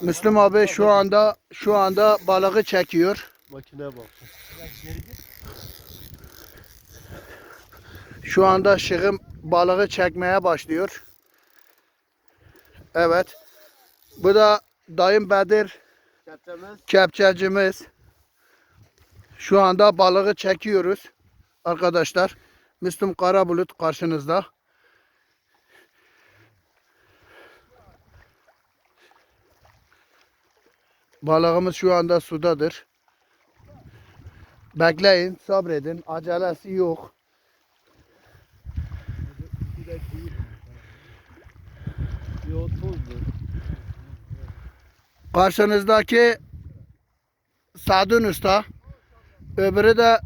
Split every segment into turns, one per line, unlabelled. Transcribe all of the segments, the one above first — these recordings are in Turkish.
Müslüm abi şu anda şu anda balığı çekiyor.
Makineye bak.
Şu anda şığım balığı çekmeye başlıyor. Evet. Bu da dayım Bedir
Kepçemiz.
kepçecimiz. Şu anda balığı çekiyoruz. Arkadaşlar. Müslüm Karabulut karşınızda. Balığımız şu anda sudadır. Bekleyin, sabredin. Acelesi yok. Karşınızdaki Sadun Usta. Öbürü de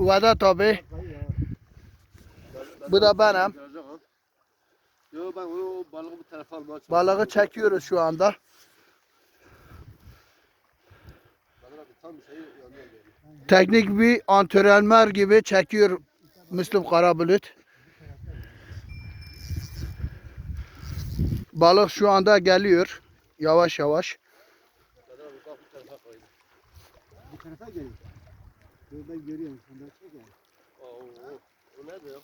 Vedat abi. Bu da benim.
Balığı
çekiyoruz şu anda.
Kadir abi tam şey.
Teknik bir antrenör gibi çekiyor Müslüm Karabulut. Balık şu anda geliyor. Yavaş yavaş.
Bu tarafa
Ben görüyorum. Sen de çek
o, ne diyor?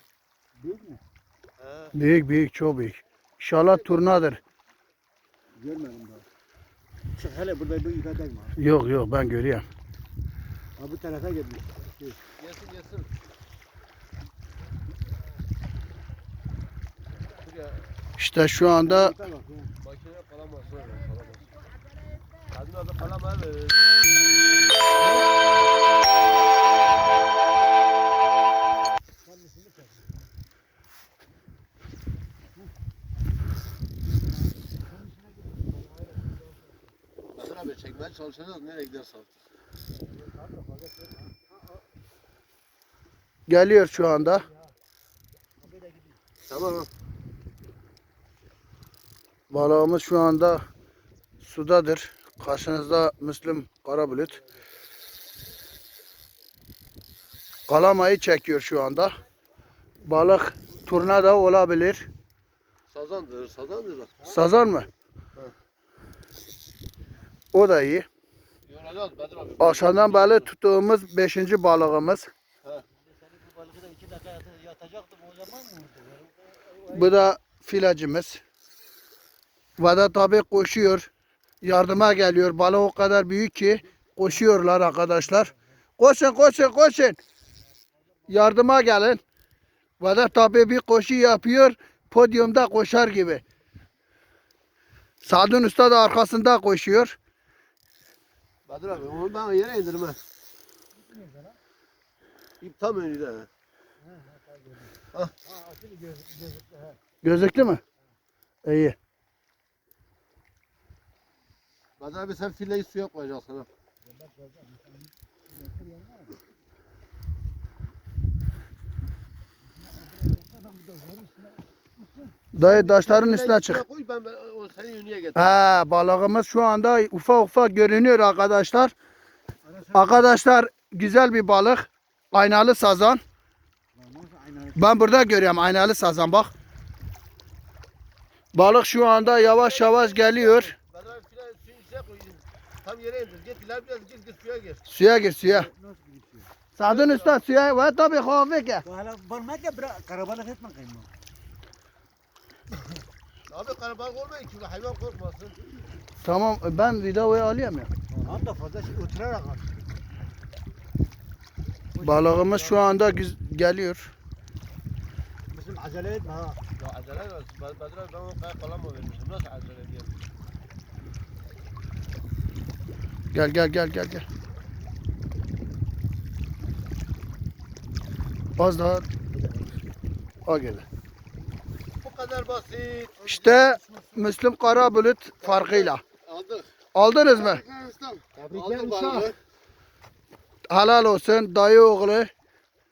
Büyük mü?
Büyük büyük çok büyük. İnşallah turnadır.
Görmedim daha. Hele burada bir yukarıdayım.
Yok yok ben görüyorum.
Ha bu tarafa gelmiş.
Yesin yesin. Şuraya
İşte şu anda
makineye kalamaz. Kalamaz. Abi kalamaz. Çekmeye çalışacağız. Nereye gidersen.
Geliyor şu anda.
Tamam.
Balığımız şu anda sudadır. Karşınızda Müslüm Karabulut. Kalamayı çekiyor şu anda. Balık turna da olabilir.
Sazandır, sazandır.
Sazan mı? O da iyi. Akşamdan beri tuttuğumuz 5. balığımız.
Bu balığı da iki dakika o zaman mı?
Bu da filacımız. Vedat abi koşuyor. Yardıma geliyor. Balık o kadar büyük ki koşuyorlar arkadaşlar. Koşun koşun koşun. Yardıma gelin. Vedat abi bir koşu yapıyor. Podyumda koşar gibi. Sadun Usta da arkasında koşuyor.
Bedir abi onu ben yere indirme. İp tam önünde.
Ha asıl göz, gözüktü ha.
Gözüktü mü? İyi.
Bedir abi sen fileyi suya koyacaksın ha.
Dayı taşların
Fileyi
üstüne
suya
çık.
Koy ben, ben o senin yönüne getir.
Ha balığımız şu anda ufak ufak görünüyor arkadaşlar. Arkadaşlar güzel bir balık. Aynalı sazan. Ben burada görüyorum aynalı sazan bak. Balık şu anda yavaş yavaş geliyor.
Tam yere indir. Git ileri git suya gir.
Suya gir suya. Sadın usta suya ve tabi kahve ki.
Hala varmak ya bırak karabalık etme kayma.
Abi karabalık olmayın ki hayvan korkmasın.
Tamam ben videoyu alayım ya.
Hem de fazla şey oturarak al.
Balığımız şu anda geliyor.
Acele etme ha.
Ya acele et. Bedir abi ben o kaya kalama vermişim. Nasıl acele edeyim?
Gel gel gel gel gel. Az daha. O geldi.
Bu kadar basit.
İşte Müslüm Karabulut farkıyla.
Aldık.
Aldınız mı?
Tebrikler
Aldık.
Helal olsun dayı oğlu.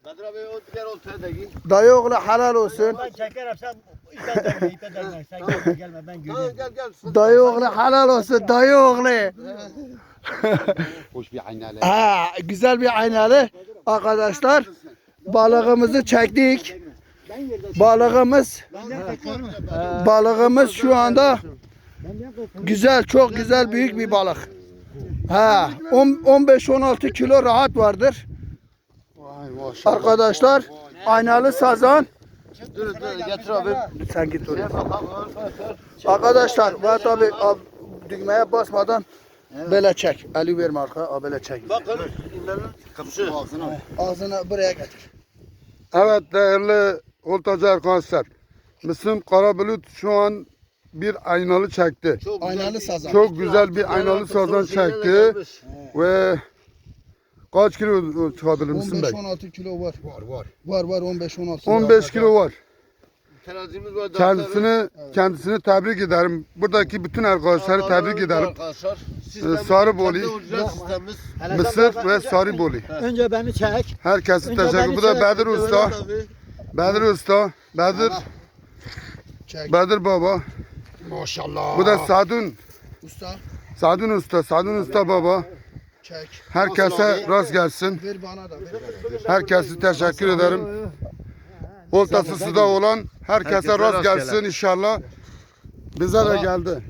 Bedir abi o diğer oltaya da giy.
Dayı oğlu helal olsun.
Ben çekerim sen ipe derme ipe derme. Sen gelme gelme ben
Ha,
göreyim.
gel gel.
Dayı oğlu helal olsun dayı oğlu.
Hoş bir aynalı.
Ha, güzel bir aynalı. Arkadaşlar balığımızı çektik. Balığımız balığımız şu anda? Güzel, çok güzel büyük bir balık. Ha, 15-16 kilo rahat vardır.
Maşallah.
Arkadaşlar, aynalı sazan.
Dur dur getir abi.
Sen git oraya. Arkadaşlar, ve tabi düğmeye basmadan böyle çek. Eli verme arka, böyle çek.
Bakın. İnlerin kapısı.
Ağzını buraya getir.
Evet değerli oltacı arkadaşlar. Müslüm Karabulut şu an bir aynalı çekti.
Çok
Aynalı sazan.
Çok güzel bir aynalı sazan çekti. Ve kaç kilo çıkabilir Müslüm Bey?
15-16 kilo var.
Var var.
Var var 15-16.
15 kilo var.
Terazimiz var.
Kendisini kendisini tebrik ederim. Buradaki bütün arkadaşları tebrik ederim.
Arkadaşlar.
Ee,
orijinal sistemimiz.
Mısır ve Sarıbolu.
Önce beni çek.
Herkese
Önce
teşekkür. Bu da. Bedir Usta.
Evet.
Bedir Usta. Bedir,
Çek.
Bedir Baba.
Maşallah.
Bu da Sadun.
Usta
Sadun Usta. Sadun Usta Baba.
Çek.
Herkese rast gelsin.
Ver bana da ver.
Herkese teşekkür ederim. Oltası suda olan herkese
rast
gelsin inşallah. Bize de geldi.